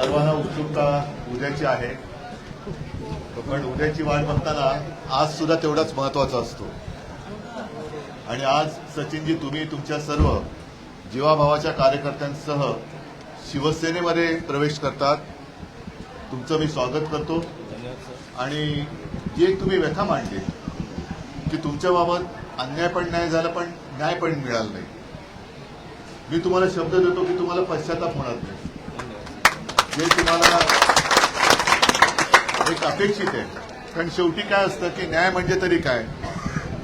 सर्वांना उत्सुकता उद्याची आहे. पण उद्याची वाट बघताना आज सुद्धा तेवढाच महत्त्वाचा असतो. आणि आज सचिनजी तुम्ही तुमच्या सर्व जीवाभावाच्या कार्यकर्त्यांसह शिवसेनेमध्ये प्रवेश करतात. तुमचं मी स्वागत करतो. आणि जे एक तुम्ही व्यथा मांडली की तुमच्याबाबत अन्याय पण न्याय झाला पण न्याय पण मिळाला नाही. मी तुम्हाला शब्द देतो की तुम्हाला पश्चाताप होणार नाही. जे तुम्हाला एक अपेक्षित आहे. कारण शेवटी काय असतं की न्याय म्हणजे तरी काय?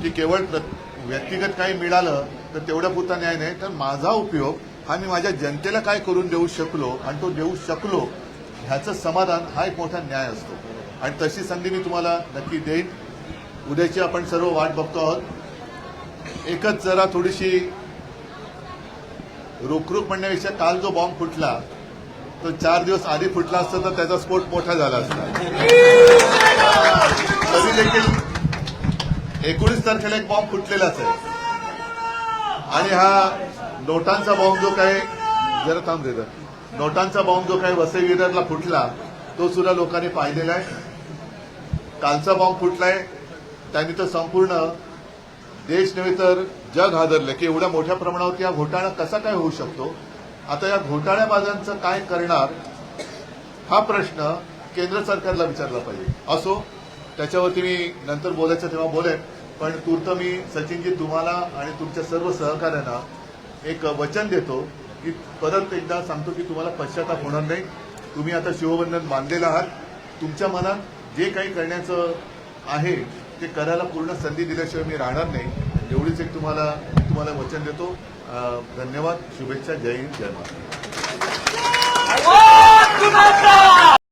की केवळ व्यक्तिगत काही मिळालं तर तेवढ्या पुरता न्याय नाही. तर माझा उपयोग हा मी माझ्या जनतेला काय करून देऊ शकलो आणि तो देऊ शकलो ह्याचं समाधान हा एक मोठा न्याय असतो. आणि तशी संधी मी तुम्हाला नक्की देईन. उद्याची आपण सर्व वाट बघतो आहोत. एकच जरा थोडीशी रोखरोख म्हणण्यापेक्षा काल जो बॉम्ब फुटला तो चार दिवस आधी फुटला असता तर त्याचा स्फोट मोठा झाला असता. तरी देखील एकोणीस तारखेला एक बॉम्ब फुटलेलाच आहे. आणि हा नोटांचा बॉम्ब जो काय जरा थांब दे नोटांचा बॉम्ब जो काही वसई विरारला फुटला तो सुद्धा लोकांनी पाहिलेला आहे. कालचा बॉम्ब फुटलाय. त्यांनी तर संपूर्ण देश नव्हे तर जग हादरलं की एवढ्या मोठ्या प्रमाणावरती हा घोटाळा कसा काय होऊ शकतो? आता या घोटाळ्याबाजांचं काय करणार हा प्रश्न केंद्र सरकारला विचारला पाहिजे. असो त्याच्यावरती मी नंतर बोलायचं तेव्हा बोलेन पण तूर्त मी सचिनजी तुम्हाला आणि तुमच्या सर्व सहकाऱ्यांना एक वचन देतो की परत एकदा सांगतो की तुम्हाला पश्चाताप होणार नाही. तुम्ही आता शिवबंधन बांधलेलं आहात. तुमच्या मनात जे काही करण्याचं आहे ते करायला पूर्ण संधी दिल्याशिवाय मी राहणार नाही. एवढीच एक तुम्हाला मी तुम्हाला वचन देतो. धन्यवाद. शुभेच्छा. जय हिंद. जय महाराष्ट्र!